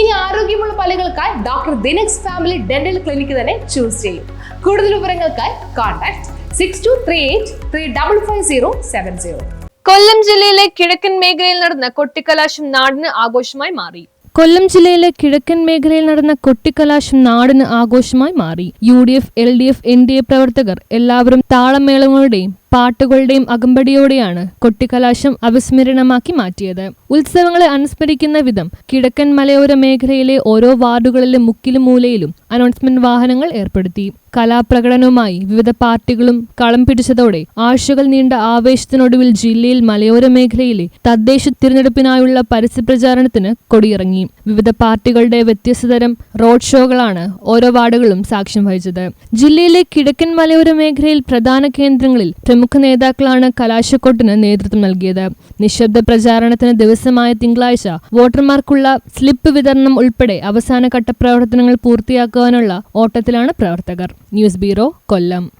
ഇനി ആരോഗ്യമുള്ള പല്ലുകൾക്കായി ഡോക്ടർ ദിനക്സ് ഫാമിലി ഡെന്റൽ ക്ലിനിക്ക് തന്നെ ചൂസ് ചെയ്യും. കൂടുതൽ വിവരങ്ങൾക്കായി contact six two three eight three double five zero seven zero Kollam ജില്ലയിലെ കിഴക്കൻ മേഖലയിൽ നടന്ന കൊട്ടിക്കലാശം നാടിന് ആഘോഷമായി മാറി. കൊല്ലം ജില്ലയിലെ കിഴക്കൻ മേഖലയിൽ നടന്ന കൊട്ടിക്കലാശം നാടിന് ആഘോഷമായി മാറി. U D F L D F N D A പ്രവർത്തകർ എല്ലാവരും താളമേളങ്ങളുടെയും പാട്ടുകളുടെയും അകമ്പടിയോടെയാണ് കൊട്ടിക്കലാശം അവിസ്മരണമാക്കി മാറ്റിയത്. ഉത്സവങ്ങളെ അനുസ്മരിക്കുന്ന വിധം കിഴക്കൻ മലയോര മേഖലയിലെ ഓരോ വാർഡുകളിലെ മുക്കിലും മൂലയിലും അനൗൺസ്മെന്റ് വാഹനങ്ങൾ ഏർപ്പെടുത്തി. കലാപ്രകടനവുമായി വിവിധ പാർട്ടികളും കളം പിടിച്ചതോടെ ആഴ്ചകൾ നീണ്ട ആവേശത്തിനൊടുവിൽ ജില്ലയിൽ മലയോര മേഖലയിലെ തദ്ദേശ തിരഞ്ഞെടുപ്പിനായുള്ള പരസ്യപ്രചാരണത്തിന് കൊടിയിറങ്ങി. വിവിധ പാർട്ടികളുടെ വ്യത്യസ്തതരം റോഡ് ഷോകളാണ് ഓരോ വാർഡുകളും സാക്ഷ്യം വഹിച്ചത്. ജില്ലയിലെ കിഴക്കൻ മലയോര മേഖലയിൽ പ്രധാന കേന്ദ്രങ്ങളിൽ പ്രമുഖ നേതാക്കളാണ് കലാശക്കൊട്ടിന് നേതൃത്വം നൽകിയത്. നിശബ്ദ പ്രചാരണത്തിന് ദിവസമായ തിങ്കളാഴ്ച വോട്ടർമാർക്കുള്ള സ്ലിപ്പ് വിതരണം ഉൾപ്പെടെ അവസാനഘട്ട പ്രവർത്തനങ്ങൾ പൂർത്തിയാക്കുവാനുള്ള ഓട്ടത്തിലാണ് പ്രവർത്തകർ. News bureau Kollam.